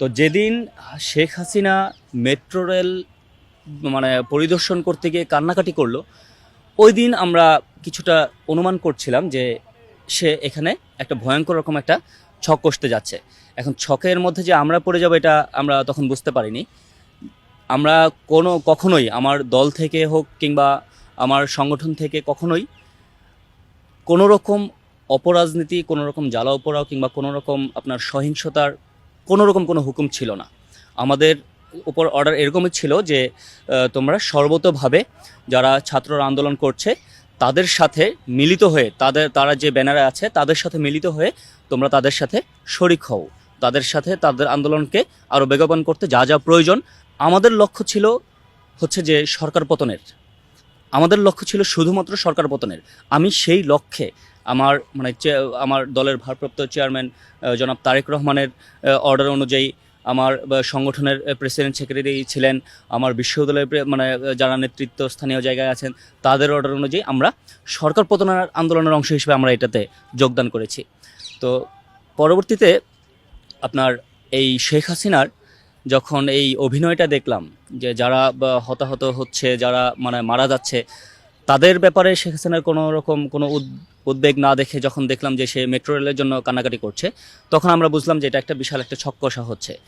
তো যেদিন Sheikh Hasina metro rail মানে পরিদর্শন করতে গিয়ে কান্নাকাটি করল, ওই দিন আমরা কিছুটা অনুমান করছিলাম যে সে এখানে একটা ভয়ঙ্কর রকম একটা ছক কষতে যাচ্ছে। এখন ছকের মধ্যে যে আমরা পড়ে যাব এটা আমরা তখন বুঝতে পারিনি। আমরা কোনো, কখনোই আমার দল থেকে হোক কিংবা আমার সংগঠন থেকে কখনোই কোনো রকম অপরাজনীতি, কোনো রকম জ্বালা অপরাও কিংবা কোনো রকম আপনার সহিংসতার কোনো রকম কোনো হুকুম ছিল না। আমাদের উপর অর্ডার এরকমই ছিল যে তোমরা সর্বতভাবে যারা ছাত্ররা আন্দোলন করছে, তাদের সাথে মিলিত হয়ে, তাদের, তারা যে ব্যানারে আছে, তাদের সাথে মিলিত হয়ে তোমরা তাদের সাথে শরিক হও। তাদের সাথে তাদের আন্দোলনকে আরও বেগবান করতে যা যা প্রয়োজন। আমাদের লক্ষ্য ছিল হচ্ছে যে সরকার পতনের। আমাদের লক্ষ্য ছিল শুধুমাত্র সরকার পতনের। আমি সেই লক্ষ্যে আমার মানে আমার দলের ভারপ্রাপ্ত চেয়ারম্যান জনাব তারেক রহমানের অর্ডার অনুযায়ী আমার সংগঠনের প্রেসিডেন্ট সেক্রেটারি ছিলেন। আমার বিশ্ববিদ্যালয়ের মানে যারা নেতৃত্ব স্থানীয় জায়গায় আছেন, তাদের অর্ডার অনুযায়ী আমরা সরকার পতনের আন্দোলনের অংশ হিসেবে আমরা এটাতে যোগদান করেছি। তো পরবর্তীতে আপনার এই শেখ হাসিনার যখন এই অভিনয়টা দেখলাম, যে যারা হতাহত হচ্ছে, যারা মানে মারা যাচ্ছে তাদের ব্যাপারে শেখ হাসিনার কোনো রকম কোনো উদ- উদ্বেগ না দেখে যখন দেখলাম যে সে মেট্রো রেলের জন্য কান্নাকাটি করছে, তখন আমরা বুঝলাম যে এটা একটা বিশাল একটা ছক কষা হচ্ছে।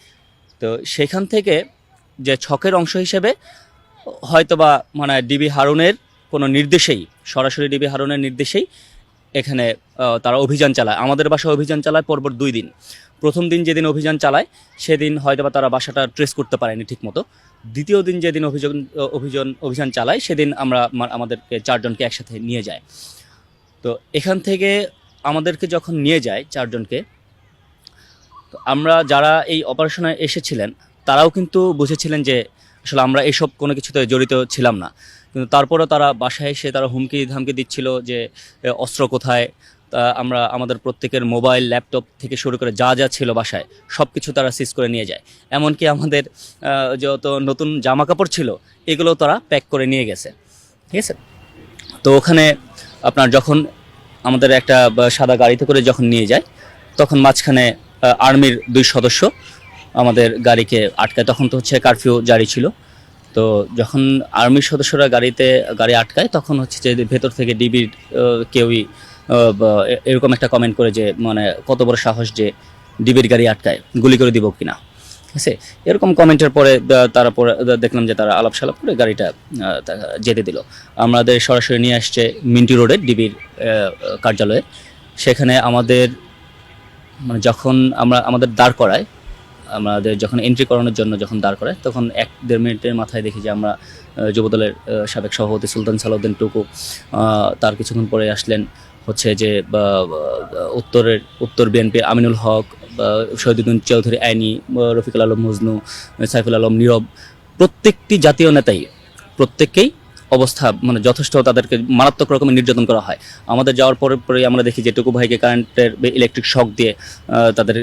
তো সেখান থেকে যে ছকের অংশ হিসেবে, হয়তোবা মানে ডিবি হারুনের কোনো নির্দেশেই, সরাসরি ডিবি হারুনের নির্দেশেই এখানে তারা অভিযান চালায়। আমাদের বাসায় অভিযান চালায় পরপর দুই দিন। প্রথম দিন যেদিন অভিযান চালায়, সেদিন হয়তোবা তারা বাসাটা ট্রেস করতে পারেনি ঠিকমতো। দ্বিতীয় দিন যেদিন অভিযোগ অভিযান অভিযান চালায়, সেদিন আমরা আমা- আমাদেরকে চারজনকে একসাথে নিয়ে যায়। তো এখান থেকে আমাদেরকে যখন নিয়ে যায় চারজনকে, তো আমরা যারা এই অপারেশনে এসেছিলেন, তারাও কিন্তু বুঝেছিলেন যে আসলে আমরা এসব কোনো কিছুতে জড়িত ছিলাম না। কিন্তু তারপরেও তারা বাসায় এসে তারা হুমকি, ধামকি দিচ্ছিল যে অস্ত্র কোথায়? তা আমরা আমাদের প্রত্যেকের মোবাইল, ল্যাপটপ থেকে শুরু করে যা যা ছিল বাসায় সব কিছু তারা সিজ করে নিয়ে যায়। এমনকি আমাদের যত নতুন জামা কাপড় ছিল এগুলো তারা প্যাক করে নিয়ে গেছে। ঠিক আছে? তো ওখানে আপনার যখন আমাদের একটা সাদা গাড়িতে করে যখন নিয়ে যায়, তখন মাঝখানে আর্মির দুই সদস্য আমাদের গাড়িকে আটকায়। তখন তো হচ্ছে কারফিউ জারি ছিল। তো যখন আর্মির সদস্যরা গাড়িতে গাড়ি আটকায় তখন হচ্ছে যে ভেতর থেকে ডিবির কেউই এরকম একটা কমেন্ট করে যে মানে কত বড় সাহস যে ডিবির গাড়ি আটকায় গুলি করে দিব কিনা। ঠিক আছে? এরকম কমেন্টের পরে আহ, তারা পরে দেখলাম যে তারা আলাপ সালাপ করে গাড়িটা যেতে দিল। আমাদের সরাসরি নিয়ে আসছে মিন্টি রোডে ডিবির কার্যালয়ে। সেখানে আমাদের মানে যখন আমরা আমাদের দাঁড় করায় আমাদের যখন এন্ট্রি করানোর জন্য যখন দাঁড় করায়, তখন এক, দেড় মিনিটের মাথায় দেখি যে আমরা যুবদলের সাবেক সভাপতি সুলতান সালাউদ্দিন টুকু তার কিছুক্ষণ পরে আসলেন হচ্ছে যে উত্তরের, উত্তর বিএনপি আমিনুল হক শহীদুদ্দিন চৌধুরী আইনি রফিকুল আলম মজনু, সাইফুল আলম নীরব, প্রত্যেকটি জাতীয় নেতাই, প্রত্যেককেই অবস্থা মানে যথেষ্ট তাদেরকে মারাত্মক রকমের নির্যাতন করা হয়। আমাদের যাওয়ার পরে পরে আমরা দেখি যে টুকু ভাইকে কারেন্টের ইলেকট্রিক শক দিয়ে তাদের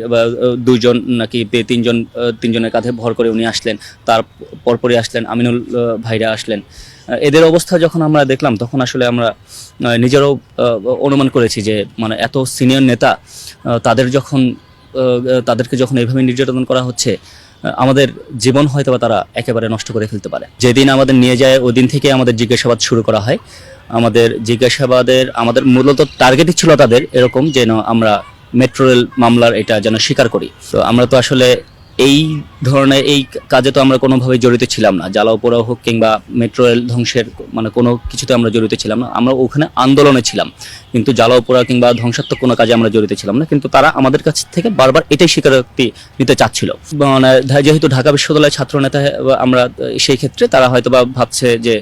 দুইজন নাকি তিনজন তিনজনের কাঁধে ভর করে উনি আসলেন। তার পরপরই আসলেন আমিনুল ভাইরা আসলেন। এদের অবস্থা যখন আমরা দেখলাম, তখন আসলে আমরা নিজেরাও অনুমান করেছি যে মানে এত সিনিয়র নেতা তাদের যখন তাদেরকে যখন এইভাবে নির্যাতন করা হচ্ছে আমাদের জীবন হয়তো বা তারা একেবারে নষ্ট করে ফেলতে পারে। যেদিন আমাদের নিয়ে যায় ওই দিন থেকে আমাদের জিজ্ঞাসাবাদ শুরু করা হয়। আমাদের জিজ্ঞাসাবাদের, আমাদের মূলত টার্গেটই ছিল তাদের এরকম যেন আমরা মেট্রো রেল মামলার এটা যেন স্বীকার করি। তো আমরা তো আসলে এই ধরনের এই কাজে তো আমরা কোনোভাবে জড়িত ছিলাম না। জ্বালাও পোড়াও হোক কিংবা মেট্রো রেল ধ্বংসের মানে কোনো কিছুতে আমরা জড়িত ছিলাম না। আমরা ওখানে আন্দোলনে ছিলাম। কিন্তু জ্বালাও পোড়া কিংবা ধ্বংসাত্মক কোনো কাজে আমরা জড়িত ছিলাম না। কিন্তু তারা আমাদের কাছ থেকে বারবার এটাই স্বীকারোক্তি নিতে চাচ্ছিল। মানে যেহেতু ঢাকা বিশ্ববিদ্যালয়ের ছাত্র নেতা আমরা সেই ক্ষেত্রে তারা হয়তো বা ভাবছে যে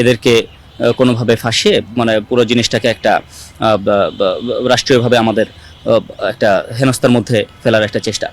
এদেরকে কোনোভাবে ফাঁসিয়ে মানে পুরো জিনিসটাকে একটা রাষ্ট্রীয়ভাবে আমাদের একটা হেনস্থার মধ্যে ফেলার একটা চেষ্টা।